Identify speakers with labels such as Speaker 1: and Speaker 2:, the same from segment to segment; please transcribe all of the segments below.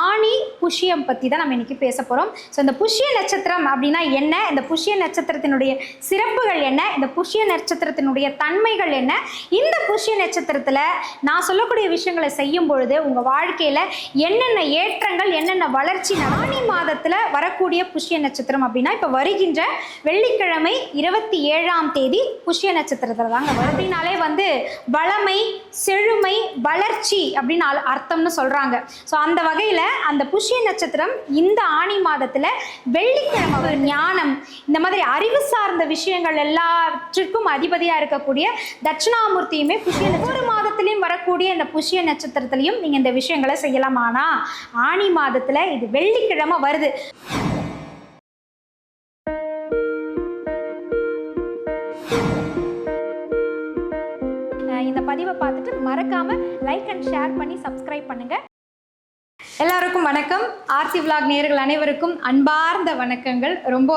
Speaker 1: ஆணி புஷ்யம் பற்றி தான் நம்ம இன்றைக்கி பேச போகிறோம் ஸோ இந்த புஷ்ய நட்சத்திரம் அப்படின்னா என்ன? இந்த புஷ்ய நட்சத்திரத்தினுடைய சிறப்புகள் என்ன? இந்த புஷ்ய நட்சத்திரத்தினுடைய தன்மைகள் என்ன? இந்த புஷ்ய நட்சத்திரத்தில் நான் சொல்லக்கூடிய விஷயங்களை செய்யும் பொழுது உங்கள் வாழ்க்கையில் என்னென்ன ஏற்றங்கள் என்னென்ன வளர்ச்சி ஆணி மாதத்தில் வரக்கூடிய புஷ்ய நட்சத்திரம் அப்படின்னா இப்போ வருகின்ற வெள்ளிக்கிழமை இருபத்தி ஏழாம் தேதி புஷ்ய நட்சத்திரத்தில் தாங்க வரும். அப்படின்னாலே வந்து வளமை செழுமை வளர்ச்சி அப்படின்னு அல்- அர்த்தம்னு சொல்கிறாங்க ஸோ அந்த வகையில் அந்த புஷ்ய நட்சத்திரம் இந்த ஆணி மாதத்தில் வெள்ளிக்கிழமை ஞானம். இந்த மாதிரி அறிவு சார்ந்த விஷயங்கள் எல்லாற்றிற்கும் அதிபதியாக இருக்கக்கூடிய தட்சிணாமூர்த்தியுமே புஷ்ய ஒவ்வொரு மாதத்திலையும் வரக்கூடிய இந்த புஷ்ய நட்சத்திரத்திலையும் நீங்கள் இந்த விஷயங்களை செய்யலாம் ஆனால் ஆணி மாதத்தில் இது வெள்ளிக்கிழமை வருது. இந்த பதிவை பார்த்துட்டு மறக்காம லைக் அண்ட் ஷேர் பண்ணி சப்ஸ்கிரைப் பண்ணுங்க. எல்லாருக்கும் வணக்கம். ஆர்த்தி விலாக் நேயர்கள் அனைவருக்கும் அன்பார்ந்த வணக்கங்கள். ரொம்ப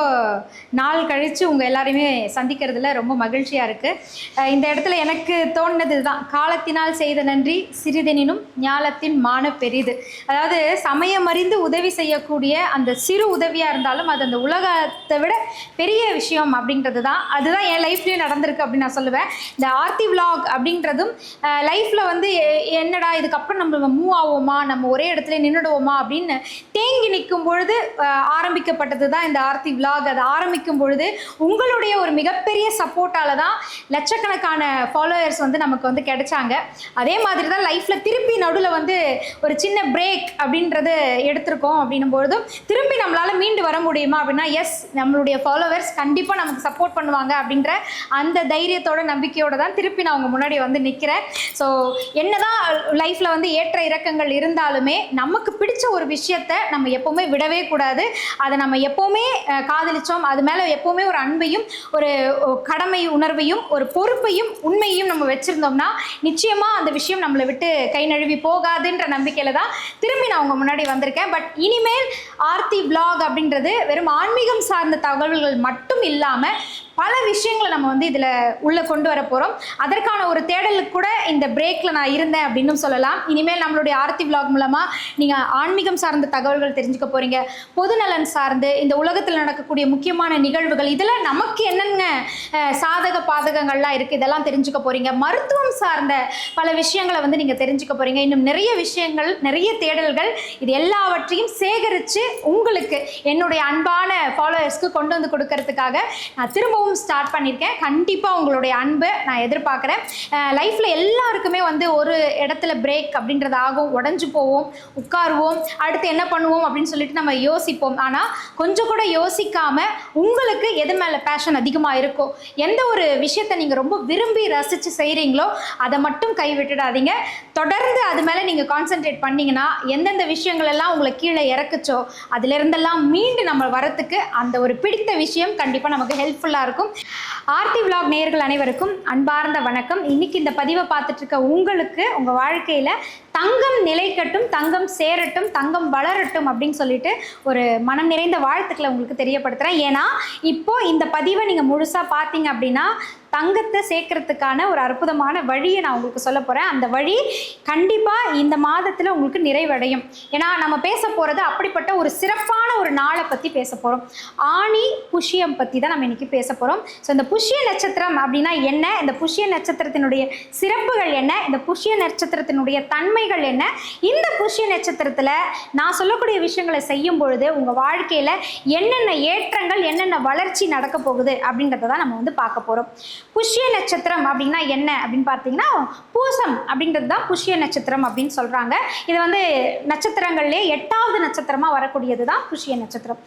Speaker 1: நாள் கழித்து உங்கள் எல்லாரையுமே சந்திக்கிறதுல ரொம்ப மகிழ்ச்சியாக இருக்குது இந்த இடத்துல எனக்கு தோணுனது தான் காலத்தினால் செய்த நன்றி சிறிதெனினும் ஞாலத்தின் மான பெரிது. அதாவது சமயம் அறிந்து உதவி செய்யக்கூடிய அந்த சிறு உதவியாக இருந்தாலும் அது அந்த உலகத்தை விட பெரிய விஷயம் அப்படின்றது தான் அதுதான் என் லைஃப்லேயும் நடந்திருக்கு அப்படின்னு நான் சொல்லுவேன். இந்த ஆர்த்தி விலாக் அப்படின்றதும் லைஃப்பில் வந்து என்னடா இதுக்கப்புறம் நம்ம மூவ் ஆவோமா? நம்ம ஒரே இடத்துல நின்றுடுவோமா அப்படின்னு தேங்கி நிற்கும் பொழுது ஆரம்பிக்கப்பட்டது தான் இந்த ஆர்த்தி விலாக் அதை ஆரம்பிக்கும் பொழுது உங்களுடைய ஒரு மிகப்பெரிய சப்போர்ட்டால தான் லட்சக்கணக்கான ஃபாலோயர்ஸ் வந்து நமக்கு வந்து கிடைச்சாங்க. அதே மாதிரி தான் லைஃப்பில் திருப்பி நடுவில் வந்து ஒரு சின்ன பிரேக் அப்படின்றது எடுத்திருக்கோம் அப்படின்னும் பொழுதும் திரும்பி நம்மளால் மீண்டு வர முடியுமா அப்படின்னா எஸ் நம்மளுடைய ஃபாலோவர்ஸ் கண்டிப்பாக நமக்கு சப்போர்ட் பண்ணுவாங்க அப்படின்ற அந்த தைரியத்தோட நம்பிக்கையோட தான் திருப்பி நான் அவங்க முன்னாடி வந்து நிற்கிறேன் ஸோ என்னதான் லைஃப்பில் வந்து ஏற்ற இறக்கங்கள் இருந்தாலுமே நமக்கு நமக்கு பிடிச்ச ஒரு விஷயத்த நம்ம எப்போவுமே விடவே கூடாது. அதை நம்ம எப்போவுமே காதலிச்சோம். அது மேலே எப்போவுமே ஒரு அன்பையும் ஒரு கடமை உணர்வையும் ஒரு பொறுப்பையும் உண்மையையும் நம்ம வச்சுருந்தோம்னா நிச்சயமாக அந்த விஷயம் நம்மளை விட்டு கை நழுவி போகாதுன்ற நம்பிக்கையில் தான் திரும்பி நான் உங்கள் முன்னாடி வந்திருக்கேன். பட் இனிமேல் ஆர்த்தி vlog அப்படின்றது வெறும் ஆன்மீகம் சார்ந்த தகவல்கள் மட்டும் இல்லாமல் பல விஷயங்களை நம்ம வந்து இதில் உள்ளே கொண்டு வர போகிறோம் அதற்கான ஒரு தேடலுக்கு கூட இந்த பிரேக்கில் நான் இருந்தேன் அப்படின்னு சொல்லலாம். இனிமேல் நம்மளுடைய ஆர்த்தி விலாக் மூலமாக நீங்கள் ஆன்மீகம் சார்ந்த தகவல்கள் தெரிஞ்சுக்க போகிறீங்க பொதுநலன் சார்ந்து இந்த உலகத்தில் நடக்கக்கூடிய முக்கியமான நிகழ்வுகள் இதில் நமக்கு என்னென்ன சாதக பாதகங்கள்லாம் இருக்குது இதெல்லாம் தெரிஞ்சுக்க போகிறீங்க மருத்துவம் சார்ந்த பல விஷயங்களை வந்து நீங்கள் தெரிஞ்சுக்க போகிறீங்க இன்னும் நிறைய விஷயங்கள் நிறைய தேடல்கள் இது எல்லாவற்றையும் சேகரித்து உங்களுக்கு என்னுடைய அன்பான ஃபாலோவர்ஸ்க்கு கொண்டு வந்து கொடுக்கறதுக்காக நான் திரும்பவும் ஸ்டார்ட் பண்ணியிருக்கேன் கண்டிப்பாக உங்களுடைய அன்பை நான் எதிர்பார்க்குறேன். லைஃப்பில் எல்லாருக்குமே வந்து ஒரு இடத்துல பிரேக் அப்படின்றது ஆகும் உடஞ்சு போவோம் உட்காருவோம் அடுத்து என்ன பண்ணுவோம் அப்படின்னு சொல்லிட்டு நம்ம யோசிப்போம். ஆனால் கொஞ்சம் கூட யோசிக்காமல் உங்களுக்கு எது மேலே பேஷன் அதிகமாக இருக்கோ எந்த ஒரு விஷயத்தை நீங்கள் ரொம்ப விரும்பி ரசித்து செய்கிறீங்களோ அதை மட்டும் கைவிட்டுடாதீங்க தொடர்ந்து அது மேலே நீங்கள் கான்சென்ட்ரேட் பண்ணிங்கன்னா எந்தெந்த விஷயங்கள் எல்லாம் உங்களை கீழே இறக்குச்சோ அதுலேருந்தெல்லாம் மீண்டு நம்ம வரத்துக்கு அந்த ஒரு பிடித்த விஷயம் கண்டிப்பாக நமக்கு ஹெல்ப்ஃபுல்லாக இருக்கும். ஆர்த்தி விலாக் நேயர்கள் அனைவருக்கும் அன்பார்ந்த வணக்கம். இன்னைக்கு இந்த பதிவை பார்த்துட்டு இருக்க உங்களுக்கு உங்கள் வாழ்க்கையில் தங்கம் நிலைக்கட்டும் தங்கம் சேரட்டும் தங்கம் வளரட்டும் அப்படின்னு சொல்லிட்டு ஒரு மனம் நிறைந்த வாழ்த்துக்களை உங்களுக்கு தெரியப்படுத்துகிறேன் ஏன்னா இப்போ இந்த பதிவை நீங்கள் முழுசாக பார்த்தீங்க அப்படின்னா தங்கத்தை சேர்க்கறதுக்கான ஒரு அற்புதமான வழியை நான் உங்களுக்கு சொல்ல போகிறேன் அந்த வழி கண்டிப்பாக இந்த மாதத்தில் உங்களுக்கு நிறைவடையும். ஏன்னா நம்ம பேச போகிறது அப்படிப்பட்ட ஒரு சிறப்பான ஒரு நாளை பற்றி பேச போகிறோம் ஆணி புஷ்யம் பற்றி தான் நம்ம இன்னைக்கு பேச போகிறோம் ஸோ இந்த புஷ்ய நட்சத்திரம் அப்படின்னா என்ன? இந்த புஷ்ய நட்சத்திரத்தினுடைய சிறப்புகள் என்ன? இந்த புஷ்ய நட்சத்திரத்தினுடைய தன்மைகள் என்ன? இந்த புஷ்ய நட்சத்திரத்தில் நான் சொல்லக்கூடிய விஷயங்களை செய்யும் பொழுது உங்கள் வாழ்க்கையில் என்னென்ன ஏற்றங்கள் என்னென்ன வளர்ச்சி நடக்க போகுது அப்படின்றத தான் நம்ம வந்து பார்க்க போகிறோம் புஷ்ய நட்சத்திரம் அப்படின்னா என்ன அப்படின்னு பார்த்தீங்கன்னா பூசம் அப்படின்றது தான் புஷ்ய நட்சத்திரம் அப்படின்னு சொல்கிறாங்க இது வந்து நட்சத்திரங்கள்லேயே எட்டாவது நட்சத்திரமாக வரக்கூடியது தான் புஷ்ய நட்சத்திரம்.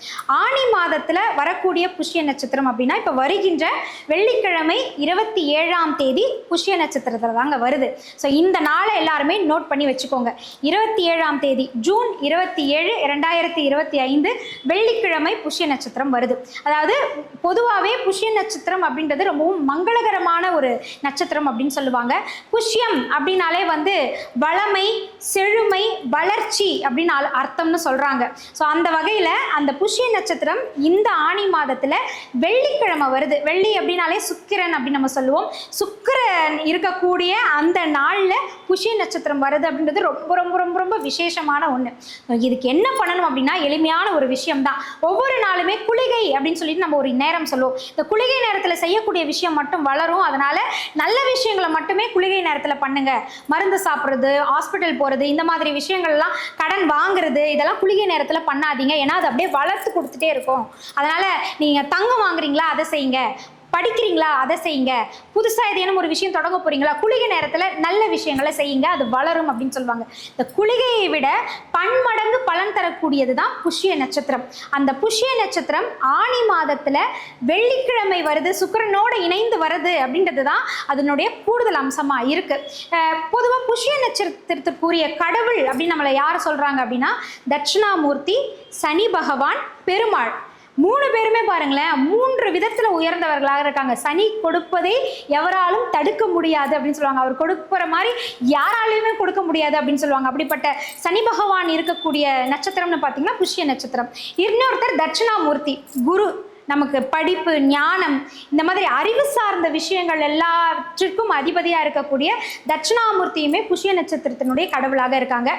Speaker 1: ஆணி மாதத்தில் வரக்கூடிய புஷ்ய நட்சத்திரம் அப்படின்னா இப்போ வருகின்ற வெள்ளிக்கிழமை இருபத்தி ஏழாம் தேதி புஷ்ய நட்சத்திரத்தில் தாங்க வருது. ஸோ இந்த நாளை எல்லாருமே நோட் பண்ணி வச்சுக்கோங்க. இருபத்தி ஏழாம் தேதி ஜூன் இருபத்தி ஏழு ரெண்டாயிரத்தி இருபத்தி ஐந்து வெள்ளிக்கிழமை புஷ்ய நட்சத்திரம் வருது. அதாவது பொதுவாகவே புஷ்ய நட்சத்திரம் அப்படின்றது ரொம்பவும் மங்க மங்களகரமான ஒரு நட்சத்திரம் அப்படின்னு சொல்லுவாங்க. புஷ்யம் அப்படின்னாலே வந்து வளமை செழுமை வளர்ச்சி அப்படின்னு அல்- அர்த்தம்னு சொல்கிறாங்க ஸோ அந்த வகையில் அந்த புஷ்ய நட்சத்திரம் இந்த ஆணி மாதத்தில் வெள்ளிக்கிழமை வருது. வெள்ளி அப்படின்னாலே சுக்கிரன் அப்படின்னு நம்ம சொல்லுவோம். சுக்கிரன் இருக்கக்கூடிய அந்த நாளில் புஷ்ய நட்சத்திரம் வருது அப்படின்றது ரொம்ப ரொம்ப ரொம்ப ரொம்ப விசேஷமான ஒன்று இதுக்கு என்ன பண்ணணும் அப்படின்னா எளிமையான ஒரு விஷயம் தான் ஒவ்வொரு நாளுமே குளிகை அப்படின்னு சொல்லிட்டு நம்ம ஒரு நேரம் சொல்லுவோம். இந்த குளிகை நேரத்தில் செய்யக்கூடிய விஷயம் மட்டும் வளரும். அதனால நல்ல விஷயங்களை மட்டுமே குளிகை நேரத்தில் பண்ணுங்க. மருந்து சாப்பிட்றது ஹாஸ்பிட்டல் போகிறது இந்த மாதிரி விஷயங்கள்லாம் கடன் வாங்குறது இதெல்லாம் குளிகை நேரத்தில் பண்ணாதீங்க. ஏன்னா அது அப்படியே வளர்த்து கொடுத்துட்டே இருக்கும். அதனால நீங்கள் தங்கம் வாங்குறீங்களா அதை செய்யுங்க. படிக்கிறீங்களா? அதை செய்யுங்க. புதுசாக ஏதேனும் ஒரு விஷயம் தொடங்க போகிறீங்களா குளிகை நேரத்தில் நல்ல விஷயங்களை செய்யுங்க. அது வளரும் அப்படின்னு சொல்லுவாங்க. இந்த குளிகையை விட பன்மடங்கு பலன் தரக்கூடியது தான் புஷ்ய நட்சத்திரம். அந்த புஷ்ய நட்சத்திரம் ஆணி மாதத்தில் வெள்ளிக்கிழமை வருது சுக்கரனோடு இணைந்து வருது அப்படின்றது தான் அதனுடைய கூடுதல் அம்சமாக இருக்குது பொதுவாக புஷ்ய நட்சத்திரத்திற்குரிய கடவுள் அப்படின்னு நம்மளை யார் சொல்கிறாங்க அப்படின்னா தட்சிணாமூர்த்தி சனி பகவான் பெருமாள். மூணு பேருமே பாருங்களேன் மூன்று விதத்தில் உயர்ந்தவர்களாக இருக்காங்க. சனி கொடுப்பதை எவராலும் தடுக்க முடியாது அப்படின்னு சொல்லுவாங்க. அவர் கொடுக்கிற மாதிரி யாராலையுமே கொடுக்க முடியாது அப்படின்னு சொல்லுவாங்க. அப்படிப்பட்ட சனி பகவான் இருக்கக்கூடிய நட்சத்திரம்னு பார்த்தீங்கன்னா புஷ்ய நட்சத்திரம். இன்னொருத்தர் தட்சிணாமூர்த்தி குரு. நமக்கு படிப்பு ஞானம் இந்த மாதிரி அறிவு சார்ந்த விஷயங்கள் எல்லாற்றிற்கும் அதிபதியாக இருக்கக்கூடிய தட்சிணாமூர்த்தியுமே புஷ்ய நட்சத்திரத்தினுடைய கடவுளாக இருக்காங்க.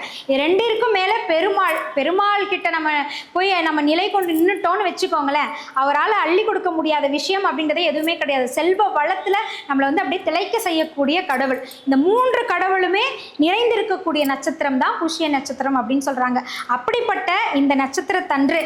Speaker 1: ரெண்டிற்கும் மேலே பெருமாள் பெருமாள் கிட்ட நம்ம போய் நம்ம நிலை கொண்டு நின்றுட்டோம்னு வச்சுக்கோங்களேன் அவரால் அள்ளி கொடுக்க முடியாத விஷயம் அப்படின்றது எதுவுமே கிடையாது. செல்வ வளத்தில் நம்மளை வந்து அப்படியே திளைக்க செய்யக்கூடிய கடவுள். இந்த மூன்று கடவுளுமே நிறைந்திருக்கக்கூடிய நட்சத்திரம் தான் புஷ்ய நட்சத்திரம் அப்படின்னு சொல்கிறாங்க அப்படிப்பட்ட இந்த நட்சத்திரத்தன்று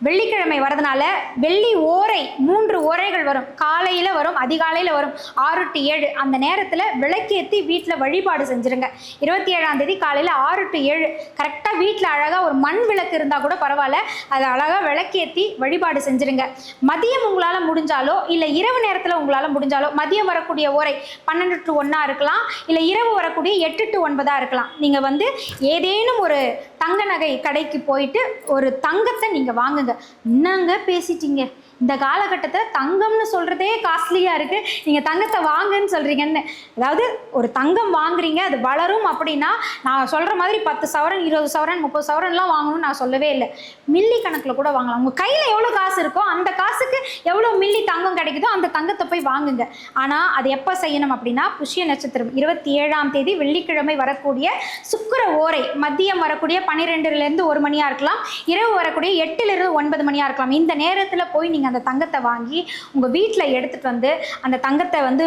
Speaker 1: வெள்ளிக்கிழமை வரதுனால வெள்ளி ஓரை மூன்று ஓரைகள் வரும். காலையில் வரும் அதிகாலையில் வரும். ஆறு டு ஏழு. அந்த நேரத்தில் விளக்கேற்றி வீட்டில் வழிபாடு செஞ்சுருங்க. இருபத்தி ஏழாம் தேதி காலையில் ஆறு டு ஏழு. கரெக்டாக வீட்டில் அழகாக ஒரு மண் விளக்கு இருந்தால் கூட பரவாயில்ல. அதை அழகாக விளக்கேற்றி வழிபாடு செஞ்சுருங்க. மதியம் உங்களால் முடிஞ்சாலோ இல்லை இரவு நேரத்தில் உங்களால் முடிஞ்சாலோ மதியம் வரக்கூடிய ஓரை பன்னெண்டு டு ஒன்றா இருக்கலாம். இல்லை இரவு வரக்கூடிய எட்டு டு ஒன்பதாக இருக்கலாம். நீங்கள் வந்து ஏதேனும் ஒரு தங்க நகை கடைக்கு போயிட்டு ஒரு தங்கத்தை நீங்கள் வாங்குங்க. என்னங்க பேசிட்டீங்க? இந்த காலகட்டத்தில் தங்கம்னு சொல்கிறதே காஸ்ட்லியாக இருக்குது நீங்கள் தங்கத்தை வாங்குன்னு சொல்கிறீங்கன்னு அதாவது ஒரு தங்கம் வாங்குறீங்க அது வளரும் அப்படின்னா நான் சொல்கிற மாதிரி பத்து சவரன் இருபது சவரன் முப்பது சவரன்லாம் வாங்கணும்னு நான் சொல்லவே இல்லை. மில்லி கணக்கில் கூட வாங்கலாம். உங்கள் கையில் எவ்வளோ காசு இருக்கோ அந்த காசுக்கு எவ்வளோ மில்லி தங்கம் கிடைக்குதோ அந்த தங்கத்தை போய் வாங்குங்க. ஆனால் அது எப்போ செய்யணும் அப்படின்னா புஷ்ய நட்சத்திரம் இருபத்தி ஏழாம் தேதி வெள்ளிக்கிழமை வரக்கூடிய சுக்கர ஓரை மதியம் வரக்கூடிய பன்னிரெண்டுலேருந்து ஒரு மணியாக இருக்கலாம் இரவு வரக்கூடிய எட்டுலேருந்து ஒன்பது மணியாக இருக்கலாம். இந்த நேரத்தில் போய் நீங்கள் அந்த தங்கத்தை வாங்கி உங்கள் வீட்டில் எடுத்துகிட்டு வந்து அந்த தங்கத்தை வந்து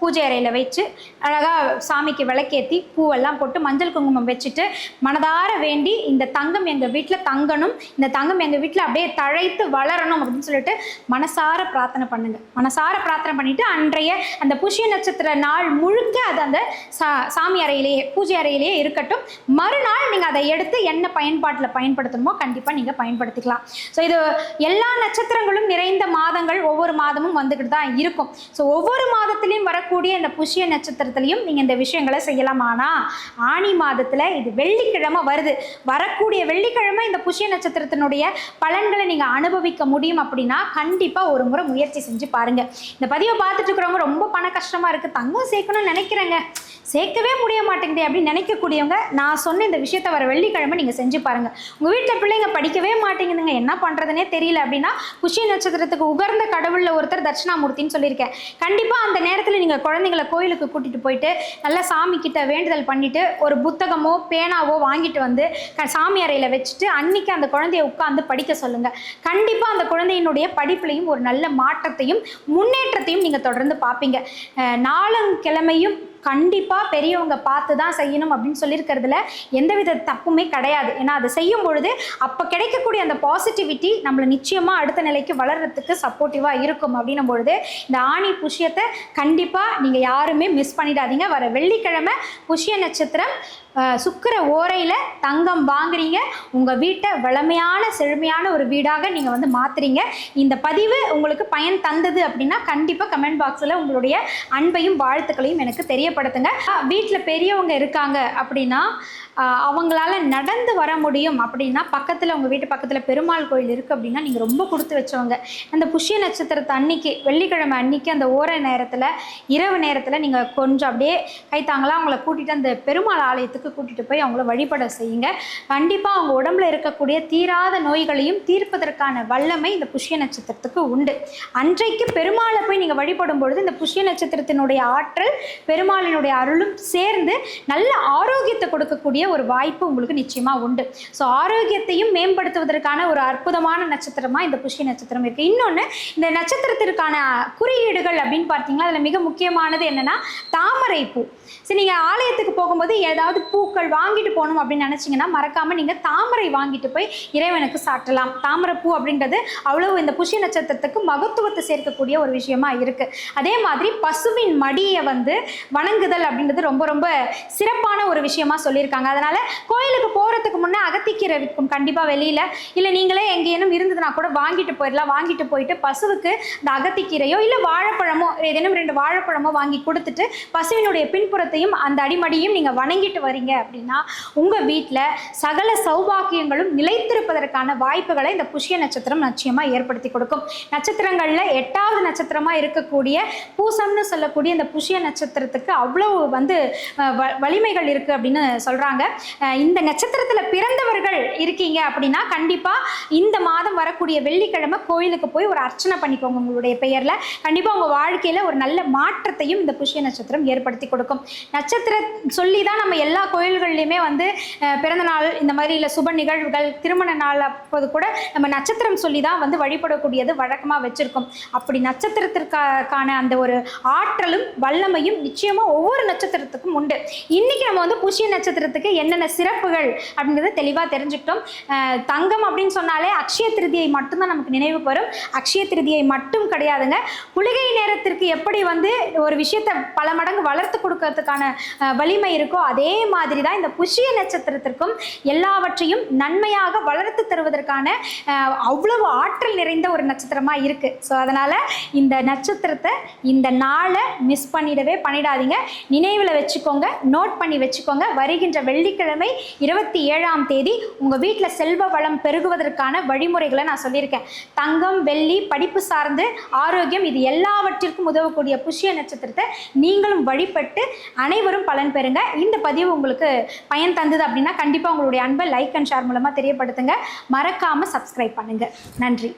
Speaker 1: பூஜை அறையில் வச்சு அழகாக சாமிக்கு விளக்கேற்றி பூவெல்லாம் போட்டு மஞ்சள் குங்குமம் வச்சுட்டு மனதார வேண்டி இந்த தங்கம் எங்கள் வீட்டில் தங்கணும் இந்த தங்கம் எங்கள் வீட்டில் அப்படியே தழைத்து வளரணும் அப்படின்னு சொல்லிட்டு மனசார பிரார்த்தனை பண்ணுங்கள் மனசார பிரார்த்தனை பண்ணிவிட்டு அன்றைய அந்த புஷ்ய நட்சத்திர நாள் முழுக்க அது அந்த சா சாமி அறையிலேயே பூஜை அறையிலேயே இருக்கட்டும். மறுநாள் நீங்கள் அதை எடுத்து என்ன பயன்பாட்டில் பயன்படுத்தணுமோ கண்டிப்பாக நீங்கள் பயன்படுத்திக்கலாம். ஸோ இது எல்லா நட்சத்திரங்களும் நிறைந்த ஒவ்வொரு மாதமும் வந்துக்கிட்டு தான் இருக்கும். ஸோ ஒவ்வொரு மாதத்துலேயும் வரக்கூடிய இந்த புஷ்ய நட்சத்திரத்துலையும் நீங்கள் இந்த விஷயங்களை செய்யலாம். ஆனால் ஆணி மாதத்தில் இது வெள்ளிக்கிழமை வருது. வரக்கூடிய வெள்ளிக்கிழமை இந்த புஷ்ய நட்சத்திரத்தினுடைய பலன்களை நீங்கள் அனுபவிக்க முடியும் அப்படின்னா கண்டிப்பாக ஒரு முறை முயற்சி செஞ்சு பாருங்கள் இந்த பதிவை பார்த்துட்டு இருக்கிறவங்க ரொம்ப பண கஷ்டமாக இருக்குது தங்கம் சேர்க்கணும்னு நினைக்கிறேங்க. சேர்க்கவே முடிய மாட்டேங்குதே அப்படின்னு நினைக்கக்கூடியவங்க நான் சொன்ன இந்த விஷயத்த வர வெள்ளிக்கிழமை நீங்கள் செஞ்சு பாருங்கள் உங்கள் வீட்டில் பிள்ளைங்க படிக்கவே மாட்டேங்குதுங்க. என்ன பண்ணுறதுனே தெரியல அப்படின்னா புஷ்ய நட்சத்திரத்துக்கு உகர்ந்த கடவுளில் ஒருத்தர் தட்சிணாமூர்த்தின்னு சொல்லியிருக்கேன். கண்டிப்பாக அந்த நேரத்தில் நீங்கள் குழந்தைங்களை கோயிலுக்கு கூட்டிகிட்டு போயிட்டு நல்லா சாமி கிட்ட வேண்டுதல் பண்ணிட்டு ஒரு புத்தகமோ பேனாவோ வாங்கிட்டு வந்து க- சாமி அறையில் வச்சுட்டு அன்னைக்கு அந்த குழந்தைய உட்காந்து படிக்க சொல்லுங்கள் கண்டிப்பாக அந்த குழந்தையினுடைய படிப்புலையும் ஒரு நல்ல மாற்றத்தையும் முன்னேற்றத்தையும் நீங்கள் தொடர்ந்து பார்ப்பீங்க. நாளும் கிழமையும் கண்டிப்பாக பெரியவங்க பார்த்து தான் செய்யணும் அப்படின்னு சொல்லியிருக்கிறதுல எந்தவித தப்புமே கிடையாது. ஏன்னா அதை செய்யும் பொழுது அப்போ கிடைக்கக்கூடிய அந்த பாசிட்டிவிட்டி நம்மளை நிச்சயமாக அடுத்த நிலைக்கு வளர்கிறதுக்கு சப்போர்ட்டிவாக இருக்கும் அப்படின்னும் பொழுது இந்த ஆணி புஷ்யத்தை கண்டிப்பாக நீங்கள் யாருமே மிஸ் பண்ணிடாதீங்க. வர வெள்ளிக்கிழமை புஷ்ய நட்சத்திரம் சுக்கர ஓரையில் தங்கம் வாங்குறீங்க. உங்கள் வீட்டை வளமையான செழுமையான ஒரு வீடாக நீங்கள் வந்து மாற்றுறீங்க இந்த பதிவு உங்களுக்கு பயன் தந்தது அப்படின்னா கண்டிப்பாக கமெண்ட் பாக்ஸில் உங்களுடைய அன்பையும் வாழ்த்துக்களையும் எனக்கு தெரியப்படுத்துங்க. வீட்டில் பெரியவங்க இருக்காங்க அப்படின்னா அவங்களால நடந்து வர முடியும் அப்படின்னா பக்கத்தில் உங்கள் வீட்டு பக்கத்தில் பெருமாள் கோயில் இருக்குது அப்படின்னா நீங்கள் ரொம்ப கொடுத்து வச்சவங்க. அந்த புஷ்ய நட்சத்திரத்தை அன்னைக்கு வெள்ளிக்கிழமை அன்னைக்கு அந்த ஓர நேரத்தில் இரவு நேரத்தில் நீங்கள் கொஞ்சம் அப்படியே கைத்தாங்களா அவங்கள கூட்டிகிட்டு அந்த பெருமாள் ஆலயத்துக்கு கூட்டிகிட்டு போய் அவங்கள வழிபட செய்யுங்க. கண்டிப்பாக அவங்க உடம்புல இருக்கக்கூடிய தீராத நோய்களையும் தீர்ப்பதற்கான வல்லமை இந்த புஷ்ய நட்சத்திரத்துக்கு உண்டு. அன்றைக்கு பெருமாளை போய் நீங்கள் வழிபடும் பொழுது இந்த புஷ்ய நட்சத்திரத்தினுடைய ஆற்றல் பெருமாளினுடைய அருளும் சேர்ந்து நல்ல ஆரோக்கியத்தை கொடுக்கக்கூடிய ஒரு வாய்ப்பு உங்களுக்கு நிச்சயமாக உண்டு. ஸோ ஆரோக்கியத்தையும் மேம்படுத்துவதற்கான ஒரு அற்புதமான நட்சத்திரமாக இந்த புஷ்ய நட்சத்திரம் இருக்குது இன்னொன்று இந்த நட்சத்திரத்திற்கான குறியீடுகள் அப்படின்னு பார்த்தீங்கன்னா அதில் மிக முக்கியமானது என்னென்னா தாமரை பூ. சரி நீங்கள் ஆலயத்துக்கு போகும்போது ஏதாவது பூக்கள் வாங்கிட்டு போகணும் அப்படின்னு நினச்சிங்கன்னா மறக்காமல் நீங்கள் தாமரை வாங்கிட்டு போய் இறைவனுக்கு சாட்டலாம் தாமரை பூ அப்படின்றது அவ்வளவு இந்த புஷ்ய நட்சத்திரத்துக்கு மகத்துவத்தை சேர்க்கக்கூடிய ஒரு விஷயமா இருக்கு. அதே மாதிரி பசுவின் மடியை வந்து வணங்குதல் அப்படின்றது ரொம்ப ரொம்ப சிறப்பான ஒரு விஷயமா சொல்லியிருக்காங்க. அதனால கோயிலுக்கு போகிறதுக்கு முன்னே அகத்திக்கீரை விற்கும். கண்டிப்பாக வெளியில். இல்லை நீங்களே எங்கேனும் இருந்ததுன்னா கூட வாங்கிட்டு போயிடலாம். வாங்கிட்டு போயிட்டு பசுவுக்கு இந்த அகத்திக்கீரையோ இல்லை வாழைப்பழமோ ஏதேனும் ரெண்டு வாழைப்பழமோ வாங்கி கொடுத்துட்டு பசுவினுடைய பின்புறத்தையும் அந்த அடிமடியும் நீங்கள் வணங்கிட்டு வரீங்க அப்படின்னா உங்கள் வீட்டில் சகல சௌபாக்கியங்களும் நிலைத்திருப்பதற்கான வாய்ப்புகளை இந்த புஷ்ய நட்சத்திரம் நிச்சயமாக ஏற்படுத்தி கொடுக்கும். நட்சத்திரங்களில் எட்டாவது நட்சத்திரமாக இருக்கக்கூடிய பூசம்னு சொல்லக்கூடிய இந்த புஷ்ய நட்சத்திரத்துக்கு அவ்வளோ வந்து வ- வலிமைகள் இருக்குது அப்படின்னு சொல்கிறாங்க இந்த நட்சத்திரத்தில் பிறந்தவர்கள் இருக்கீங்க அப்படின்னா கண்டிப்பாக இந்த மாதம் வரக்கூடிய வெள்ளிக்கிழமை கோயிலுக்கு போய் ஒரு அர்ச்சனை பண்ணிக்கோங்க உங்களுடைய பெயரில். கண்டிப்பாக உங்கள் வாழ்க்கையில் ஒரு நல்ல மாற்றத்தையும் இந்த புஷ்ய நட்சத்திரம் ஏற்படுத்தி கொடுக்கும். நட்சத்திர சொல்லி தான் நம்ம எல்லா கோயில்கள்லையுமே வந்து பிறந்த நாள் இந்த மாதிரி இல்லை சுப நிகழ்வுகள் திருமண நாள் அப்போது கூட நம்ம நட்சத்திரம் சொல்லி தான் வந்து வழிபடக்கூடியது வழக்கமாக வச்சுருக்கோம். அப்படி நட்சத்திரத்திற்கான அந்த ஒரு ஆற்றலும் வல்லமையும் நிச்சயமாக ஒவ்வொரு நட்சத்திரத்துக்கும் உண்டு. இன்னைக்கு நம்ம வந்து புஷ்ய நட்சத்திரத்துக்கு என்னென்ன சிறப்புகள் அப்படின்றத தெளிவாக தெரிஞ்சுக்கிட்டோம். தங்கம் அப்படின்னு சொன்னாலே அக்ஷய திருதியை மட்டும்தான் நமக்கு நினைவு வரும் அக்ஷய திருதியை மட்டும் கிடையாதுங்க. குளிகை நேரத்திற்கு எப்படி வந்து ஒரு விஷயத்தை பல மடங்கு வளர்த்து கொடுக்கறதுக்கான வலிமை இருக்கோ அதே மாதிரி தான் இந்த புஷ்ய நட்சத்திரத்திற்கும் எல்லாவற்றையும் நன்மையாக வளர்த்து தருவதற்கான அவ்வளவு ஆற்றல் நிறைந்த ஒரு நட்சத்திரமாக இருக்குது ஸோ அதனால் இந்த நட்சத்திரத்தை இந்த நாளை மிஸ் பண்ணிடவே பண்ணிடாதீங்க. நினைவில் வச்சுக்கோங்க நோட் பண்ணி வச்சுக்கோங்க. வருகின்ற வெள்ளிக்கிழமை இருபத்தி ஏழாம் தேதி உங்கள் வீட்டில் செல்வ வளம் பெருகுவதற்கான வழிமுறைகளை நான் சொல்லியிருக்கேன். தங்கம் வெள்ளி படிப்பு சார்ந்து ஆரோக்கியம் இது எல்லாவற்றிற்கும் உதவக்கூடிய புஷ்ய நட்சத்திரத்தை நீங்களும் வழிபட்டு அனைவரும் பலன் பெறுங்க. இந்த பதிவு உங்களுக்கு பயன் தந்தது அப்படின்னா கண்டிப்பாக உங்களுடைய அன்பை லைக் அண்ட் ஷேர் மூலமாக தெரியப்படுத்துங்க. மறக்காமல் சப்ஸ்கிரைப் பண்ணுங்கள் நன்றி.